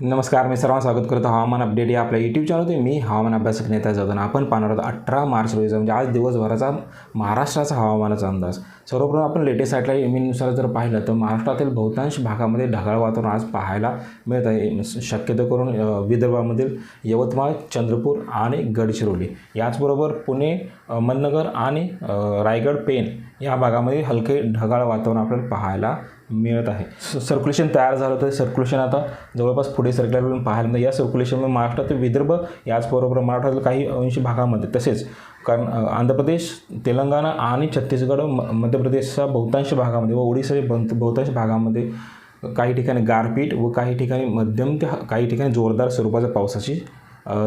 नमस्कार मी सर्वांना स्वागत करतो. हवामान अपडेट या आपल्या यूट्यूब चॅनलमध्ये मी हवामान अभ्यासक नेता जाताना आपण पाहणार आहोत अठरा मार्च रोजी म्हणजे आज दिवसभराचा महाराष्ट्राचा हवामानाचा अंदाज. सर्वप्रथम आपण लेटेस्ट साईटला एमीनुसार जर पाहिलं तर महाराष्ट्रातील बहुतांश भागामध्ये ढगाळ वातावरण आज पाहायला मिळत आहे. शक्यतो करून विदर्भामधील यवतमाळ चंद्रपूर आणि गडचिरोली. याचबरोबर पुणे अहमदनगर आणि रायगड पेन या भागामध्ये हलके ढगाळ वातावरण आपल्याला पाहायला मिळत आहे. स- सर्क्युलेशन तयार झालं तर सर्क्युलेशन आता जवळपास पुढे सरकारकडून पाहायला मिळतं. या सर्क्युलेशनमुळे महाराष्ट्रातील विदर्भ याचबरोबर महाराष्ट्रातील काही अंश भागामध्ये. तसेच कारण आंध्र प्रदेश तेलंगणा आणि छत्तीसगड म मध्य प्रदेशच्या बहुतांश भागामध्ये व ओडिशाच्या बहु- बहुतांश भागामध्ये काही ठिकाणी गारपीट व काही ठिकाणी मध्यम ते काही ठिकाणी जोरदार स्वरूपाच्या पावसाची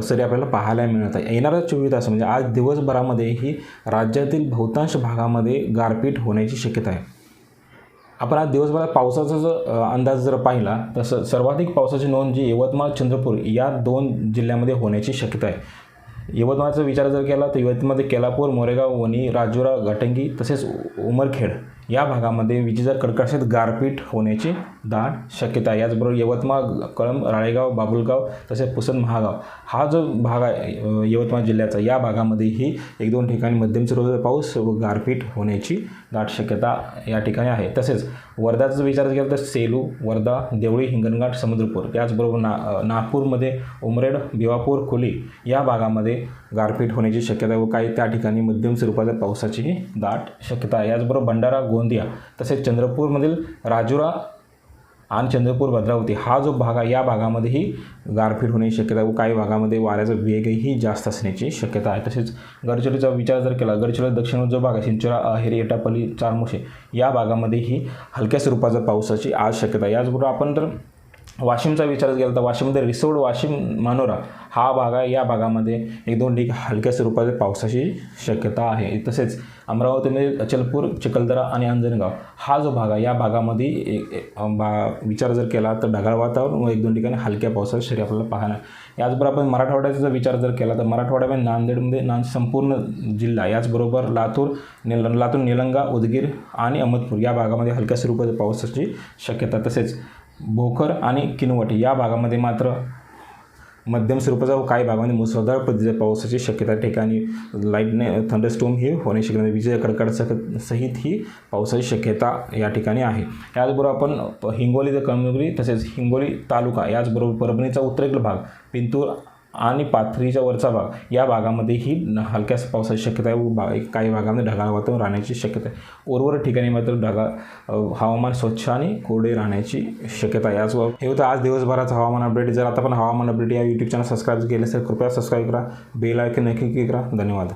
सरी आपल्याला पाहायला मिळत आहे. येणाऱ्या चोवीस तास म्हणजे आज दिवसभरामध्ये ही राज्यातील बहुतांश भागामध्ये गारपीट होण्याची शक्यता आहे. आपण आज दिवसभरात पावसाचा जर अंदाज जर पाहिला तर सर्वाधिक पावसाची नोंद जी यवतमाळ चंद्रपूर या दोन जिल्ह्यामध्ये होण्याची शक्यता आहे. यवतमाळचा विचार जर केला तर यवतमाळमध्ये केलापूर मोरेगाव वणी राजुरा घाटंगी तसेच उमरखेड या भागामध्ये विजेचा कडकडाटात गारपीट होण्याची दाट शक्यता आहे. याचबरोबर यवतमाळ कळंब राळेगाव बाबुलगाव तसेच पुसन महागाव हा जो भाग आहे यवतमाळ जिल्ह्याचा या भागामध्येही एक दोन ठिकाणी मध्यम स्वरूपाचा पाऊस व गारपीट होण्याची दाट शक्यता या ठिकाणी आहे. तसेच वर्धाचा विचार केला तर सेलू वर्धा देवळी हिंगणघाट समुद्रपूर त्याचबरोबर ना नागपूरमध्ये उमरेड भिवापूर खोली या भागामध्ये गारपीट होण्याची शक्यता व काही त्या ठिकाणी मध्यम स्वरूपाच्या पावसाचीही दाट शक्यता आहे. याचबरोबर भंडारा गोंदिया तसेच चंद्रपूरमधील राजुरा आणि चंद्रपूर भद्रावती हा जो भाग आहे या भागामध्येही गारपीट होण्याची शक्यता व काही भागामध्ये वाऱ्याचा वेगही जास्त असण्याची शक्यता आहे. तसेच गडचिरोलीचा विचार जर केला गडचिरोली दक्षिण जो भाग आहे चिंचोळा अहेरी एटापल्ली चारमोशे या भागामध्येही हलक्या स्वरूपाचा पावसाची आज शक्यता आहे. याचबरोबर आपण जर वाशिमचा विचार केला तर वाशिममध्ये रिसोड वाशिम मानोरा हा भाग आहे. या भागामध्ये एक दोन ठिकाणी हलक्या स्वरूपाच्या पावसाची शक्यता आहे. तसेच अमरावतीमध्ये म्हणजे अचलपूर चिखलदरा आणि अंजनगाव हा जो भाग आहे या भागामध्ये एक- भा विचार जर केला तर ढगाळ वातावरण व एक दोन ठिकाणी हलक्या पावसाची शक्यता आपल्याला पाहणार याचबरोबर आपण मराठवाड्याचा जर विचार जर केला तर मराठवाड्यामध्ये म्हणजे नांदेडमध्ये नांद संपूर्ण जिल्हा याचबरोबर लातूर निल लातूर निलंगा उदगीर आणि अहमदपूर या भागामध्ये हलक्या स्वरूपाच्या पावसाची शक्यता तसेच भोकर आणि किनवट. या भागामध्ये मात्र मध्यम स्वरूपाचा व काही भागामध्ये मुसळधार पद्धतीच्या पावसाची शक्यता ठिकाणी लाईटने थंडरस्टोम ही होण्याची शक्यता कडकड कडकडासह सहित ही पावसाची शक्यता या ठिकाणी आहे. याचबरोबर आपण हिंगोली ते कळमनुरी तसेच हिंगोली तालुका याचबरोबर परभणीचा उत्तरेकडील भाग पिंतूर आणि पाथरीच्या वरचा भाग या भागामध्येही हलक्याच हलक्या पावसाची शक्यता आहे. व भा काही भागामध्ये ढगाळ वातावरण राहण्याची शक्यता आहे. उर्वर ठिकाणी मात्र ढगाळ हवामान स्वच्छ आणि कोरडे राहण्याची शक्यता आहे. याच हे होतं आज दिवसभराचं हवामान अपडेट. जर आता पण हवामान अपडेट या यूट्यूब चॅनल सबस्क्राईब केले तर कृपया सबस्क्राईब करा. बेल आयकन नक्की क्लिक करा. धन्यवाद.